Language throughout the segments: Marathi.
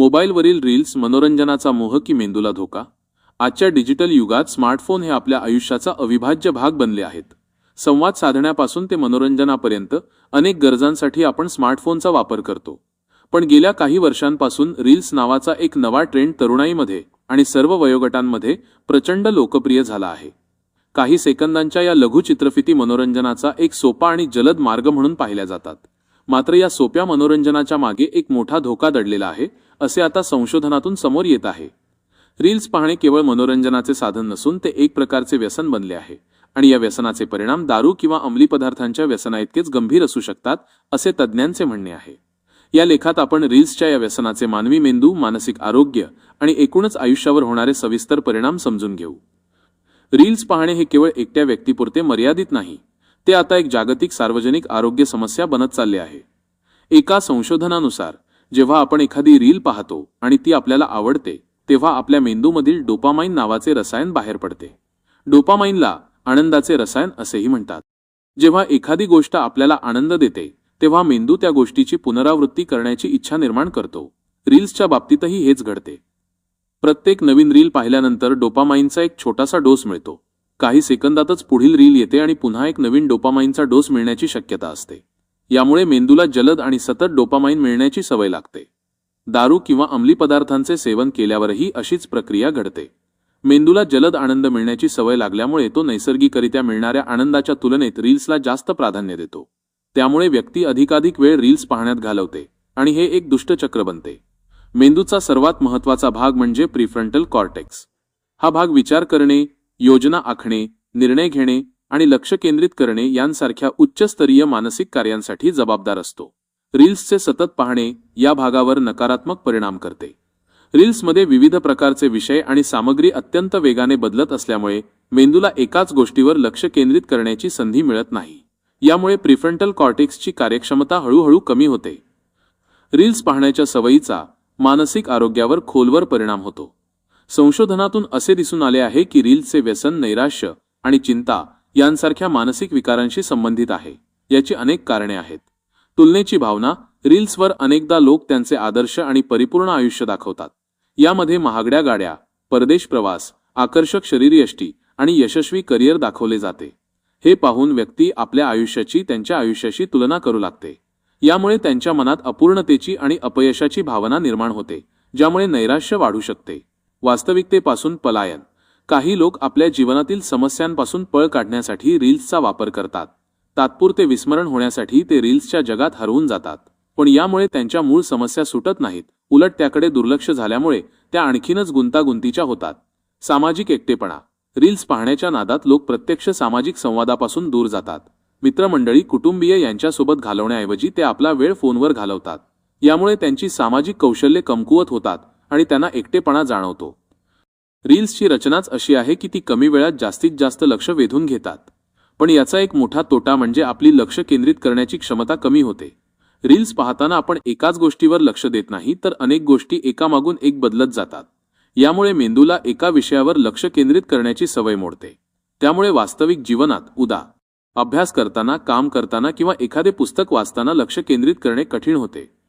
मोबाईलवरील रील्स मनोरंजनाचा मोह की मेंदूला धोका. आजच्या डिजिटल युगात स्मार्टफोन हे आपल्या आयुष्याचा अविभाज्य भाग बनले आहेत. संवाद साधण्यापासून ते मनोरंजनापर्यंत अनेक गरजांसाठी आपण स्मार्टफोनचा वापर करतो. पण गेल्या काही वर्षांपासून रील्स नावाचा एक नवा ट्रेंड तरुणाईमध्ये आणि सर्व वयोगटांमध्ये प्रचंड लोकप्रिय झाला आहे. काही सेकंदांच्या या लघु चित्रफिती मनोरंजनाचा एक सोपा आणि जलद मार्ग म्हणून पाहिल्या जातात. मात्र या सोप्या मनोरंजनाच्या मागे एक मोठा धोका दडलेला आहे असे आता संशोधनातून समोर येत आहे. रील्स पाहणे केवळ मनोरंजनाचे साधन नसून ते एक प्रकारचे व्यसन बनले आहे आणि या व्यसनाचे परिणाम दारू किंवा अंमली पदार्थांच्या व्यसनाइतकेच गंभीर असू शकतात असे तज्ज्ञांचे म्हणणे आहे. या लेखात आपण रील्सच्या या व्यसनाचे मानवी मेंदू मानसिक आरोग्य आणि एकूणच आयुष्यावर होणारे सविस्तर परिणाम समजून घेऊ. रील्स पाहणे हे केवळ एकट्या व्यक्तीपुरते मर्यादित नाही ते आता एक जागतिक सार्वजनिक आरोग्य समस्या बनत चालले आहे. एका संशोधनानुसार जेव्हा आपण एखादी रील पाहतो आणि ती आपल्याला आवडते तेव्हा आपल्या मेंदूमधील डोपामाइन नावाचे रसायन बाहेर पडते. डोपामाइनला आनंदाचे रसायन असेही म्हणतात. जेव्हा एखादी गोष्ट आपल्याला आनंद देते तेव्हा मेंदू त्या गोष्टीची पुनरावृत्ती करण्याची इच्छा निर्माण करतो. रील्सच्या बाबतीतही हेच घडते. प्रत्येक नवीन रील पाहिल्यानंतर डोपामाइनचा एक छोटासा डोस मिळतो. काही सेकंदातच पुढील रील येते आणि पुन्हा एक नवीन डोपामाइनचा डोस मिळण्याची शक्यता असते. यामुळे मेंदूला जलद आणि सतत डोपामाइन मिळण्याची सवय लागते. दारू किंवा अंमली पदार्थांचे सेवन केल्यावरही अशीच प्रक्रिया घडते. मेंदूला जलद आनंद मिळण्याची सवय लागल्यामुळे तो नैसर्गिकरित्या मिळणाऱ्या आनंदाच्या तुलनेत रील्सला जास्त प्राधान्य देतो. त्यामुळे व्यक्ती अधिकाधिक वेळ रील्स पाहण्यात घालवते आणि हे एक दुष्टचक्र बनते. मेंदूचा सर्वात महत्त्वाचा भाग म्हणजे प्रिफ्रंटल कॉर्टेक्स. हा भाग विचार करणे योजना आखणे निर्णय घेणे आणि लक्ष केंद्रित करणे यांसारख्या उच्चस्तरीय मानसिक कार्यांसाठी जबाबदार असतो. रील्सचे सतत पाहणे या भागावर नकारात्मक परिणाम करते. रील्समध्ये विविध प्रकारचे विषय आणि सामग्री अत्यंत वेगाने बदलत असल्यामुळे मेंदूला एकाच गोष्टीवर लक्ष केंद्रित करण्याची संधी मिळत नाही. यामुळे प्रिफ्रंटल कॉर्टेक्सची कार्यक्षमता हळूहळू कमी होते. रील्स पाहण्याच्या सवयीचा मानसिक आरोग्यावर खोलवर परिणाम होतो. संशोधनातून असे दिसून आले आहे की रील्सचे व्यसन नैराश्य आणि चिंता यांसारख्या मानसिक विकारांशी संबंधित आहे. याची अनेक कारणे आहेत. तुलनेची भावना रील्सवर अनेकदा लोक त्यांचे आदर्श आणि परिपूर्ण आयुष्य दाखवतात. यामध्ये महागड्या गाड्या परदेश प्रवास आकर्षक शरीरयष्टी आणि यशस्वी करिअर दाखवले जाते. हे पाहून व्यक्ती आपल्या आयुष्याची त्यांच्या आयुष्याशी तुलना करू लागते. यामुळे त्यांच्या मनात अपूर्णतेची आणि अपयशाची भावना निर्माण होते ज्यामुळे नैराश्य वाढू शकते. वास्तविकतेपासून पलायन. काही लोक आपल्या जीवनातील समस्यांपासून पळ काढण्यासाठी रील्सचा वापर करतात. तात्पुरते विस्मरण होण्यासाठी ते रील्सच्या जगात हरवून जातात. पण यामुळे त्यांच्या मूळ समस्या सुटत नाहीत. उलट त्याकडे दुर्लक्ष झाल्यामुळे त्या आणखीनच गुंतागुंतीच्या होतात. सामाजिक एकटेपणा. रील्स पाहण्याच्या नादात लोक प्रत्यक्ष सामाजिक संवादापासून दूर जातात. मित्रमंडळी कुटुंबीय यांच्यासोबत घालवण्याऐवजी ते आपला वेळ फोनवर घालवतात. यामुळे त्यांची सामाजिक कौशल्ये कमकुवत होतात. आणि त्यांना एकटेपणा जाणवतो. रील्सची रचनाच अशी आहे की ती कमी वेळात जास्तीत जास्त लक्ष वेधून घेतात. पण याचा एक मोठा तोटा म्हणजे आपली लक्ष केंद्रित करण्याची क्षमता कमी होते. रील्स पाहताना आपण एकाच गोष्टीवर लक्ष देत नाही तर अनेक गोष्टी एकामागून एक बदलत जातात. यामुळे मेंदूला एका विषयावर लक्ष केंद्रित करण्याची सवय मोडते. त्यामुळे वास्तविक जीवनात उदा. अभ्यास करताना काम करताना किंवा एखादे पुस्तक वाचताना लक्ष केंद्रित करणे कठीण होते.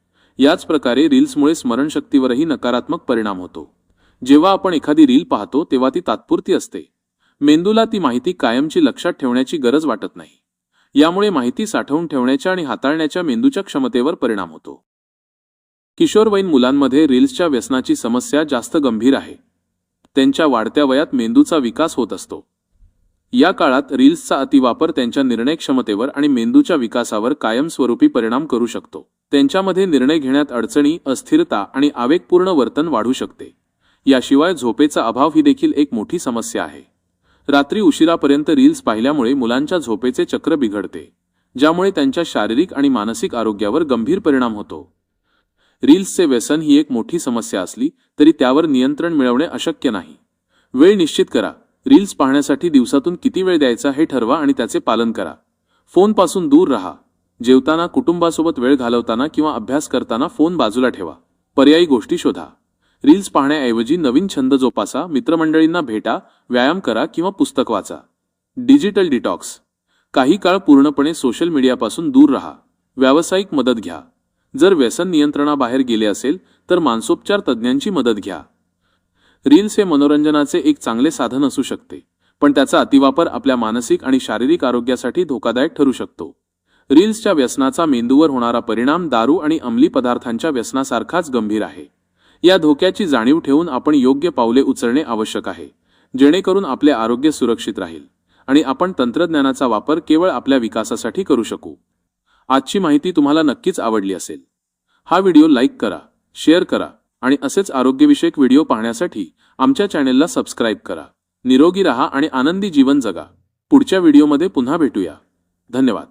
याच प्रकारे रील्समुळे स्मरणशक्तीवरही नकारात्मक परिणाम होतो. जेव्हा आपण एखादी रील पाहतो तेव्हा ती तात्पुरती असते. मेंदूला ती माहिती कायमची लक्षात ठेवण्याची गरज वाटत नाही. यामुळे माहिती साठवून ठेवण्याच्या आणि हाताळण्याच्या मेंदूच्या क्षमतेवर परिणाम होतो. किशोरवयीन मुलांमध्ये रील्सच्या व्यसनाची समस्या जास्त गंभीर आहे. त्यांच्या वाढत्या वयात मेंदूचा विकास होत असतो. या काळात रील्सचा अतिवापर त्यांच्या निर्णय क्षमतेवर आणि मेंदूच्या विकासावर कायमस्वरूपी परिणाम करू शकतो. त्यांच्यामध्ये निर्णय घेण्यात अडचणी अस्थिरता आणि आवेगपूर्ण वर्तन वाढू शकते. याशिवाय झोपेचा अभाव ही देखील एक मोठी समस्या आहे. रात्री उशिरापर्यंत रील्स पाहिल्यामुळे मुलांच्या झोपेचे चक्र बिघडते ज्यामुळे त्यांच्या शारीरिक आणि मानसिक आरोग्यावर गंभीर परिणाम होतो. रील्सचे व्यसन ही एक मोठी समस्या असली तरी त्यावर नियंत्रण मिळवणे अशक्य नाही. वेळ निश्चित करा. रील्स पाहण्यासाठी दिवसातून किती वेळ द्यायचा हे ठरवा आणि त्याचे पालन करा. फोनपासून दूर राहा. जेवताना कुटुंबासोबत वेळ घालवताना किंवा अभ्यास करताना फोन बाजूला ठेवा. पर्यायी गोष्टी शोधा. रील्स पाहण्याऐवजी नवीन छंद जोपासा मित्रमंडळींना भेटा व्यायाम करा किंवा पुस्तक वाचा. Digital detox. काही काळ पूर्णपणे सोशल मीडियापासून दूर राहा. व्यावसायिक मदत घ्या. जर व्यसन नियंत्रणाबाहेर गेले असेल तर मानसोपचार तज्ज्ञांची मदत घ्या. रील्स हे मनोरंजनाचे एक चांगले साधन असू शकते पण त्याचा अतिवापर आपल्या मानसिक आणि शारीरिक आरोग्यासाठी धोकादायक ठरू शकतो. रील्सच्या व्यसनाचा मेंदूवर होणारा परिणाम दारू आणि अंमली पदार्थांच्या व्यसनासारखाच गंभीर आहे. या धोक्याची जाणीव ठेवून आपण योग्य पावले उचलणे आवश्यक आहे जेणेकरून आपले आरोग्य सुरक्षित राहील आणि आपण तंत्रज्ञानाचा वापर केवळ आपल्या विकासासाठी करू शकू. आजची माहिती तुम्हाला नक्कीच आवडली असेल. हा व्हिडिओ लाईक करा शेअर करा आणि असेच आरोग्यविषयक व्हिडिओ पाहण्यासाठी आमच्या चॅनेलला सबस्क्राईब करा. निरोगी रहा आणि आनंदी जीवन जगा. पुढच्या व्हिडिओमध्ये पुन्हा भेटूया. धन्यवाद.